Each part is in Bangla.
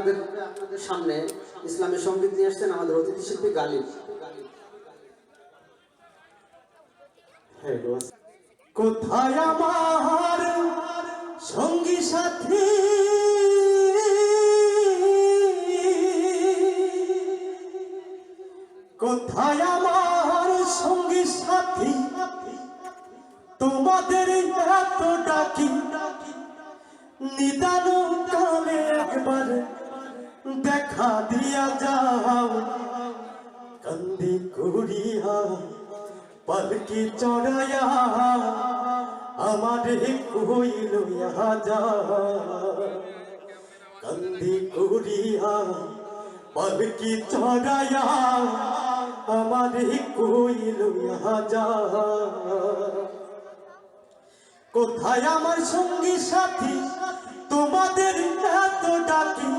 আপনাদের আপনাদের সামনে ইসলামী সংগীত নিয়ে আসছেন আমাদের অতিথি শিল্পী গালিব। হ্যালো কোথায় আমার সঙ্গী সাথী? কোথায় আমার সঙ্গী সাথী? তোমাদের এত ডাকি নিদান কালে একবার দেখা দিয়া যাও। কান্দি করিয়া পালকি চড়াইয়া আমারে কই লইয়া যা কান্দি করিয়া পালকি চড়াইয়া আমারে কই লইয়া যা কোথায় আমার সঙ্গী সাথী? তোমাদের এত ডাকি।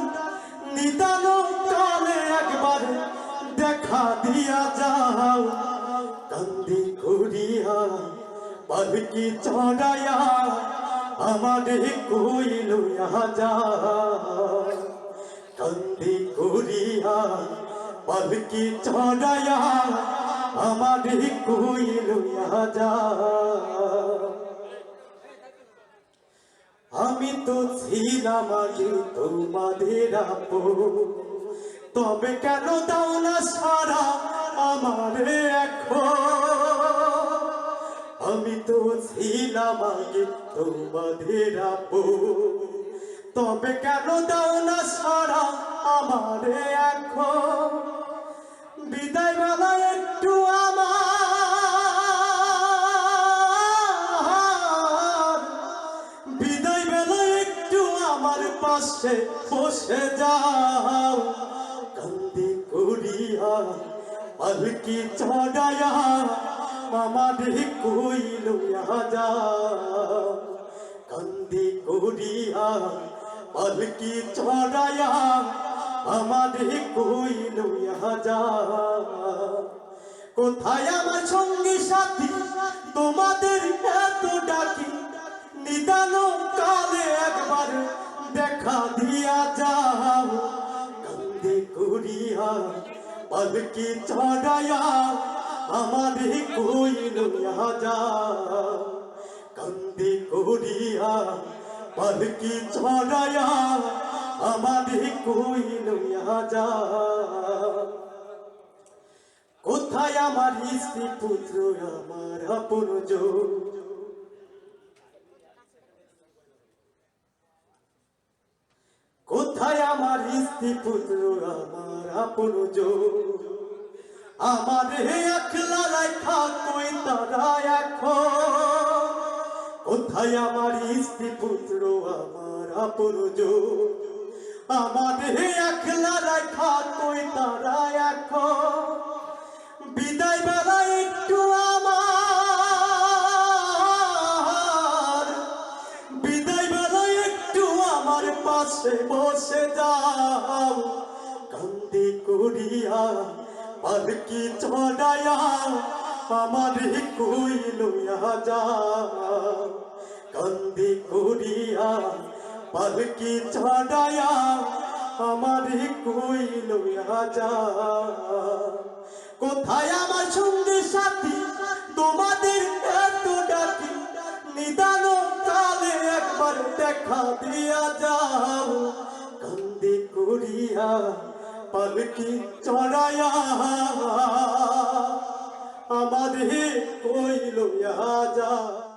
নিদান কালে একবার দেখা দিয়া যাও। কান্দি করিয়া পালকি চড়াইয়া আমারে কই লইয়া যা কান্দি করিয়া পালকি চড়াইয়া আমারে কই লইয়া যা আমি তো ছিলাম আগে তোমাদের তবে কেন দাও না সারা আমারে এখন? আমি তো ছিলাম আগে তোমাদের তবে কেন দাও না সারা আমারে এখন? বিদায় আমার পাশে বসে যাও। কান্দি করিয়া পালকি চড়াইয়া আমারে কই লইয়া যাও। কান্দি করিয়া পালকি চড়াইয়া আমারে কই লইয়া যাও। কোথায় আমার সঙ্গী সাথী, তোমাদের এত ডাকি? নিদান কালে একবার দেখা দিয়া যাও, কান্দে করিয়া, পালকি চড়াইয়া আমারে কই লইয়া যাও। কান্দে করিয়া, পালকি চড়াইয়া আমারে কই লইয়া যাও। কোথায় আমার স্ত্রী পুত্র, আমার আপন কোথায় আমার স্ত্রী পুত্র, আমার আপন আমার হে একলা রাখা তারা এখন। কোথায় আমার স্ত্রী পুত্র, আমার আপন আমার হে একলা রাখা তারা এখন। বিদায় বেলা একটু আমার। বিদায় বেলা একটু আমার পাশে পালকি চড়াইয়া আমার কই লইয়া যাও কান্দি করিয়া, পালকি চড়াইয়া আমার কই লইয়া যাও কোথায় আমার সঙ্গে সাথী, তোমাদের এত ডাকি, নিদান কালে একবার দেখা দিয়া যাও। কান্দি করিয়া পালকি চড়াইয়া আমাদের কই লইয়া যাও